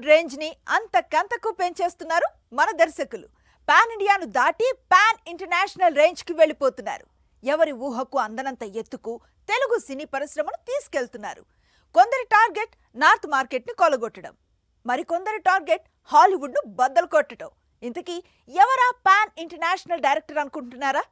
బాలీవుడ్ రేంజ్ని అంతకంతకు పెంచేస్తున్నారు మన దర్శకులు. పాన్ ఇండియాను దాటి పాన్ ఇంటర్నేషనల్ రేంజ్కి వెళ్ళిపోతున్నారు. ఎవరి ఊహకు అందనంత ఎత్తుకు తెలుగు సినీ పరిశ్రమను తీసుకెళ్తున్నారు. కొందరి టార్గెట్ నార్త్ మార్కెట్ని కొలగొట్టడం మరికొందరి టార్గెట్ హాలీవుడ్ను బద్దలు కొట్టడం. ఇంతకీ ఎవరా పాన్ ఇంటర్నేషనల్ డైరెక్టర్ అనుకుంటున్నారా?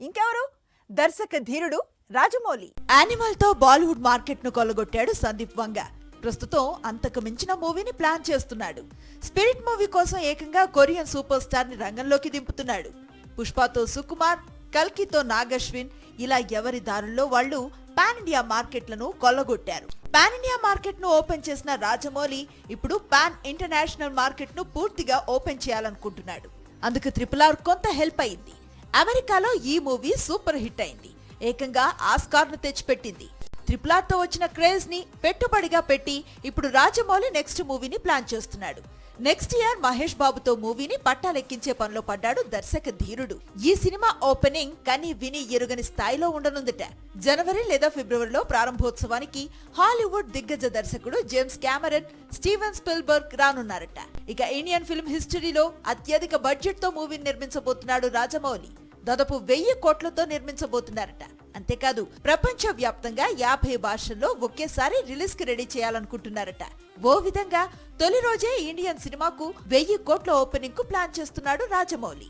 ఇంకెవరు? దర్శక ధీరుడు రాజమౌళి. యానిమల్తో బాలీవుడ్ మార్కెట్ను కొల్లగొట్టాడు సందీప్ వంగ. ప్రస్తుతం అంతకు మించిన మూవీని ప్లాన్ చేస్తున్నాడు. స్పిరిట్ మూవీ కోసం ఏకంగా కొరియన్ సూపర్ స్టార్ని రంగంలోకి దింపుతున్నాడు. పుష్పతో సుకుమార్ కల్కితో నాగశ్విన్ ఇలా ఎవరి దారుల్లో వాళ్ళు పాన్ ఇండియా మార్కెట్లను కొల్లగొట్టారు. పాన్ ఇండియా మార్కెట్ను ఓపెన్ చేసిన రాజమౌళి ఇప్పుడు పాన్ ఇంటర్నేషనల్ మార్కెట్ను పూర్తిగా ఓపెన్ చేయాలనుకుంటున్నాడు. అందుకు త్రిపుల్ ఆర్ కొంత హెల్ప్ అయింది. అమెరికాలో ఈ మూవీ సూపర్ హిట్ అయింది. ఏకంగా ఆస్కార్ను తెచ్చిపెట్టింది. త్రిపుల్ వచ్చిన క్రేజ్ని పెట్టుబడిగా పెట్టి ఇప్పుడు రాజమౌళి నెక్స్ట్ మూవీని ప్లాన్ చేస్తున్నాడు. నెక్స్ట్ ఇయర్ మహేష్ బాబుతో మూవీని పట్టాలెక్కించే పనిలో పడ్డాడు దర్శక ధీరుడు. ఈ సినిమా ఓపెనింగ్ కని విని ఎరుగని స్థాయిలో ఉండనుందట. జనవరి లేదా ఫిబ్రవరిలో ప్రారంభోత్సవానికి హాలీవుడ్ దిగ్గజ దర్శకుడు జేమ్స్ క్యామరన్ స్టీవెన్ స్పిల్బర్గ్ రానున్నారట. ఇక ఇండియన్ ఫిల్మ్ హిస్టరీలో అత్యధిక బడ్జెట్తో మూవీని నిర్మించబోతున్నాడు రాజమౌళి. దాదాపు వెయ్యి కోట్లతో నిర్మించబోతున్నారట. అంతేకాదు ప్రపంచ వ్యాప్తంగా యాభై భాషల్లో ఒకేసారి రిలీజ్కి రెడీ చేయాలనుకుంటున్నారట. ఓ విధంగా తొలి రోజే ఇండియన్ సినిమాకు వెయ్యి కోట్ల ఓపెనింగ్కు ప్లాన్ చేస్తున్నాడు రాజమౌళి.